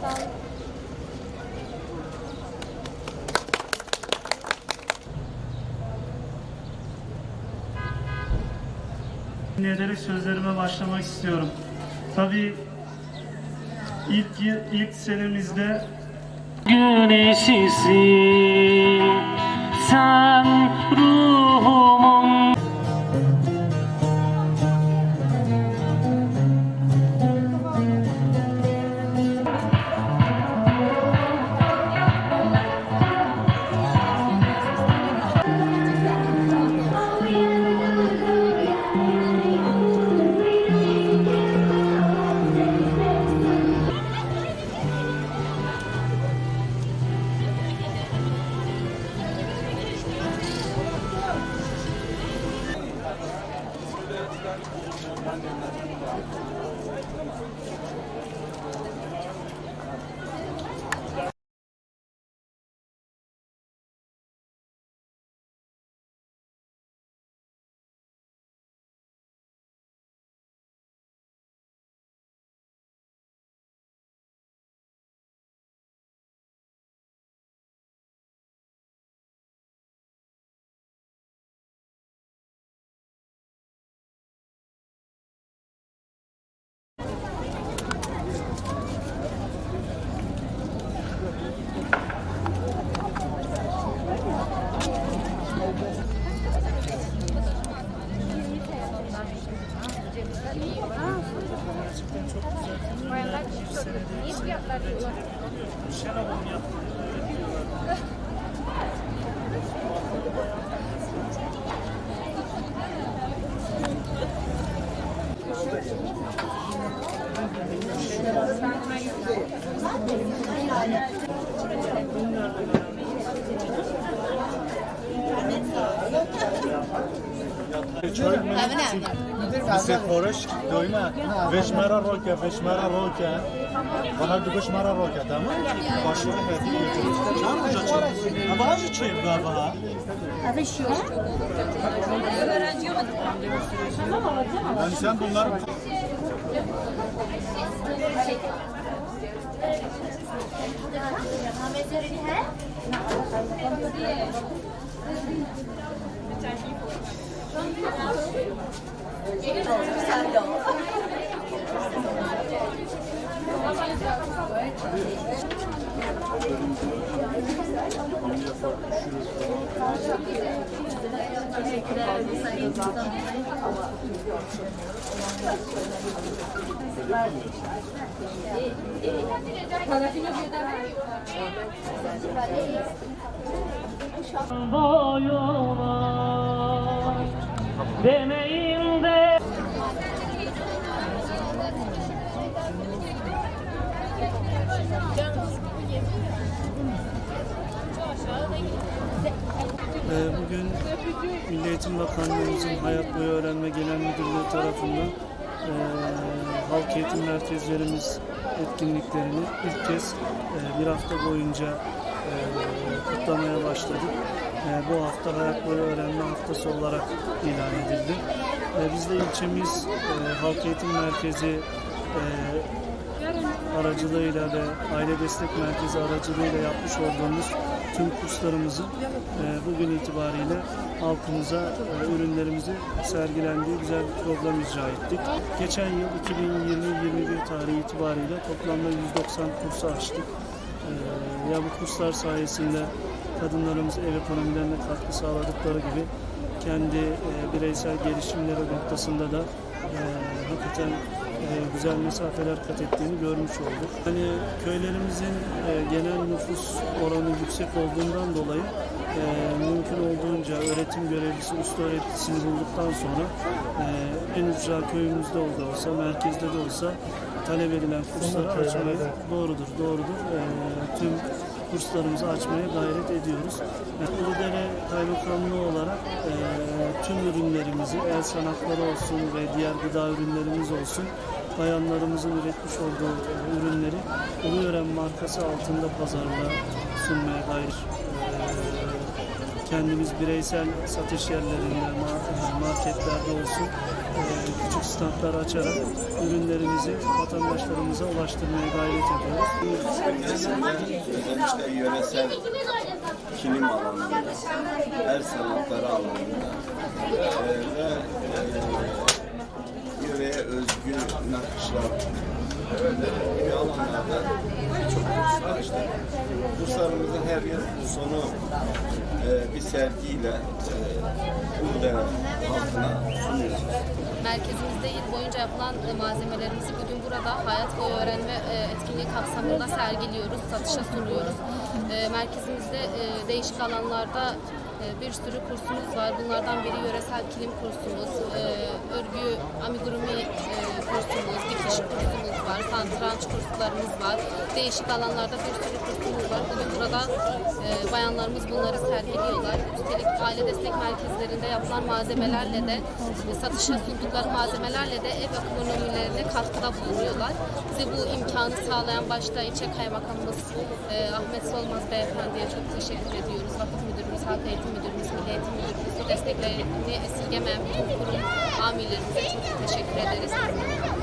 Sağ. Dinleyerek sözlerime başlamak istiyorum. Tabii ilk yıl, ilk senemizde güneşisin sen ruhumun Nasıl? Niye fiyatlar diyorlar? Şenol ya. چای من سفارش دویمه وشمره رو که وشمره رو که Ona długo szmara roka, tam? Poszło, pewnie. Czarno rzeczy. A waży czy brawa? A weź się. Ben sen bunlar... Şey, bunları boyuna Bugün Milli Eğitim Bakanlığımızın Hayat Boyu Öğrenme Genel Müdürlüğü tarafından e, halk eğitim merkezlerimiz etkinliklerini ilk kez e, bir hafta boyunca e, kutlamaya başladık. E, bu hafta Hayat Boyu Öğrenme Haftası olarak ilan edildi. E, biz de ilçemiz e, Halk Eğitim Merkezi e, aracılığıyla ve aile destek merkezi aracılığıyla yapmış olduğumuz tüm kurslarımızın e, bugün itibariyle halkımıza e, ürünlerimizi sergilendiği güzel bir program icra ettik. Geçen yıl 2020-21 tarihi itibariyle toplamda 190 kursu açtık. E, ya bu kurslar sayesinde kadınlarımız ev ekonomilerine katkı sağladıkları gibi kendi e, bireysel gelişimleri noktasında da hakikaten güzel mesafeler kat ettiğini görmüş olduk. Hani köylerimizin e, genel nüfus oranı yüksek olduğundan dolayı e, mümkün olduğunca öğretim görevlisi, usta öğretcisini bulduktan sonra e, en ücra köyümüzde de olsa, merkezde de olsa talep edilen kursları açmaya doğrudur, doğrudur. E, tüm kurslarımızı açmaya gayret ediyoruz. Uludere Kaymakamlığı olarak e, tüm ürünlerimizi, el sanatları olsun ve diğer gıda ürünlerimiz olsun, bayanlarımızın üretmiş olduğu ürünleri Uluyören markası altında pazarlığa sunmaya gayret kendimiz bireysel satış yerlerinde, ma- marketlerde olsun e, küçük standlar açarak ürünlerimizi vatandaşlarımıza ulaştırmaya gayret ediyoruz. özellikle yöresel kilim alanında, el sanatları alanında e, ve e, yöreye özgü nakışlar gibi alanlarda çok kurslar açtık. Kurslarımızın her yıl sonu e, bir sergiyle e, Uludere halkına sunuyoruz. Merkezimizde yıl boyunca yapılan e, malzemelerimizi bugün burada hayat boyu öğrenme e, etkinliği kapsamında sergiliyoruz, satışa sunuyoruz. E, Merkezimizde değişik alanlarda bir sürü kursumuz var. Bunlardan biri yöresel kilim kursumuz, e, örgü amigurumi e, kursumuz, dikiş kursumuz var, santranç kurslarımız var. Değişik alanlarda bir sürü kursumuz var. Bugün burada e, bayanlarımız bunları sergiliyorlar. Üstelik aile destek merkezlerinde yapılan malzemelerle de satışa sundukları malzemelerle de ev ekonomilerine katkıda bulunuyorlar. Bize bu imkanı sağlayan başta ilçe kaymakamımız Ahmet Solmaz Beyefendi'ye çok teşekkür ediyoruz. Vakıf Müdürümüz, Halk Eğitim Müdürümüz, Milli Eğitim Müdürümüz, bu desteklerini esirgemeyen bütün kurum amirlerimize çok teşekkür ederiz.